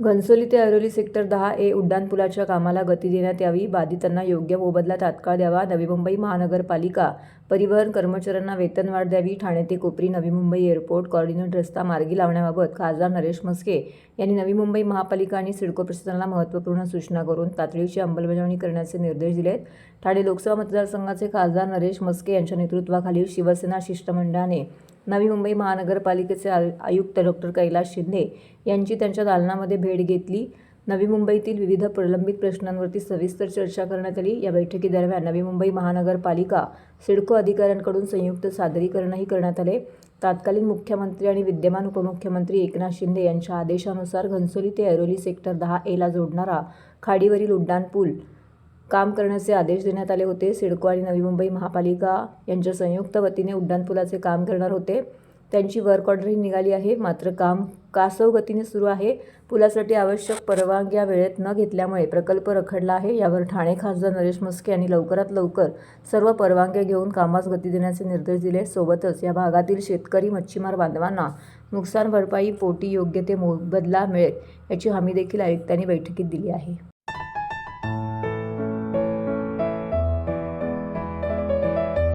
घनसोली ते ऐरोली सेक्टर दहा ए उड्डाणपुलाच्या कामाला गती देण्यात यावी. बाधितांना योग्य मोबदला तात्काळ द्यावा. नवी मुंबई महानगरपालिका परिवहन कर्मचाऱ्यांना वेतनवाढ द्यावी. ठाणे ते कोपरी नवी मुंबई एअरपोर्ट कॉर्डिनेट रस्ता मार्गी लावण्याबाबत खासदार नरेश म्हस्के यांनी नवी मुंबई महापालिका आणि सिडको प्रशासनाला महत्त्वपूर्ण सूचना करून तातडीची अंमलबजावणी करण्याचे निर्देश दिलेत. ठाणे लोकसभा मतदारसंघाचे खासदार नरेश म्हस्के यांच्या नेतृत्वाखालील शिवसेना शिष्टमंडळाने नवी मुंबई महानगरपालिकेचे आयुक्त डॉक्टर कैलास शिंदे यांची त्यांच्या दालनामध्ये भेट घेतली. नवी मुंबईतील विविध प्रलंबित प्रश्नांवरती सविस्तर चर्चा करण्यात आली. या बैठकीदरम्यान नवी मुंबई महानगरपालिका सिडको अधिकाऱ्यांकडून संयुक्त सादरीकरणही करण्यात आले. तत्कालीन मुख्यमंत्री आणि विद्यमान उपमुख्यमंत्री एकनाथ शिंदे यांच्या आदेशानुसार घनसोली ते ऐरोली सेक्टर दहा एला जोडणारा खाडीवरील उड्डाणपूल काम करण्याचे आदेश देण्यात आले होते. सिडको आणि नवी मुंबई महापालिका यांच्या संयुक्त वतीने उड्डाणपुलाचे काम करणार होते. त्यांची वर्क ऑर्डरही निघाली आहे. मात्र काम कासव गतीने सुरू आहे. पुलासाठी आवश्यक परवानग्या वेळेत न घेतल्यामुळे प्रकल्प रखडला आहे. यावर ठाणे खासदार नरेश मस्के यांनी लवकरात लवकर सर्व परवानग्या घेऊन कामास गती देण्याचे निर्देश दिले. सोबतच या भागातील शेतकरी मच्छीमार बांधवांना नुकसान भरपाई पोटी योग्य ते मोबदला मिळेल याची हमी देखील आयुक्तांनी बैठकीत दिली आहे.